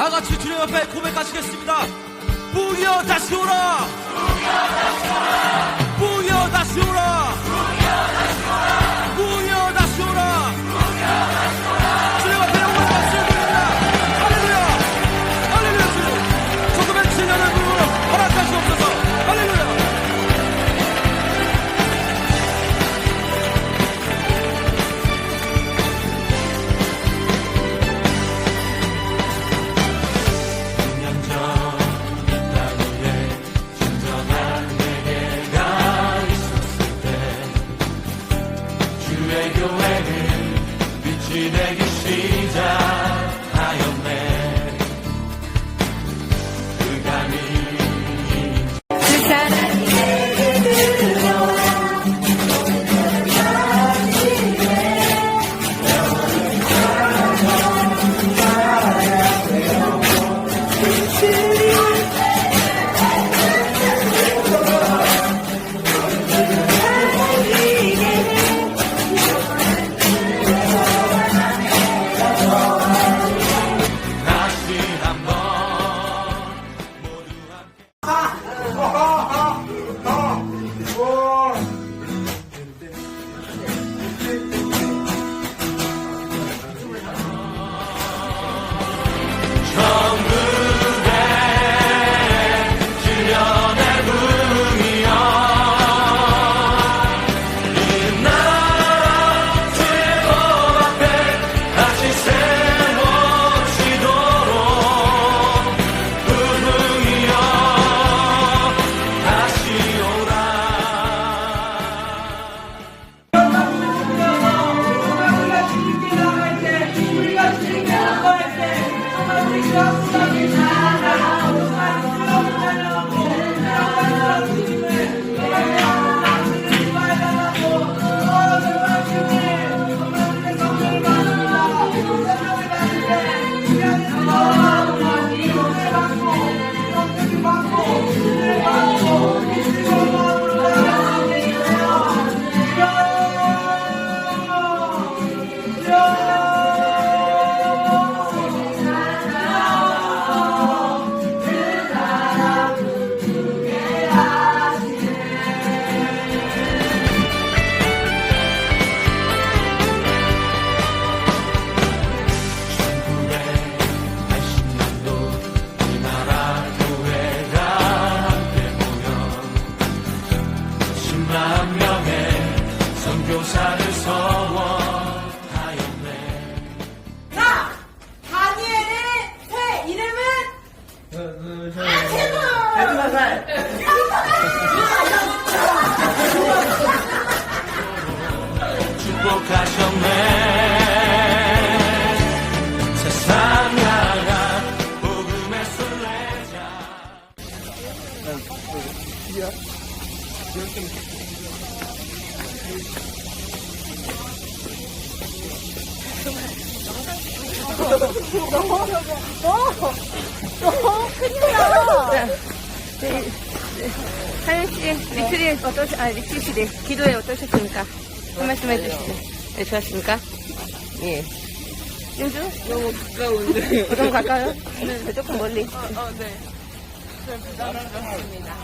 다 같이 주님 앞에 고백하시겠습니다. 부여 다시 오라. 남명의 선교사를 너무 큰일이야. 하연 씨, 리트리 어떠시? 아 리트리 씨, 기도에 어떠셨습니까? 한 말씀 해주시죠. 네, 좋았습니까? 예. 요즘 너무 가까운데. 너무 가까요? 네, 조금 멀리. 어, 네. 좀 부담스럽습니다.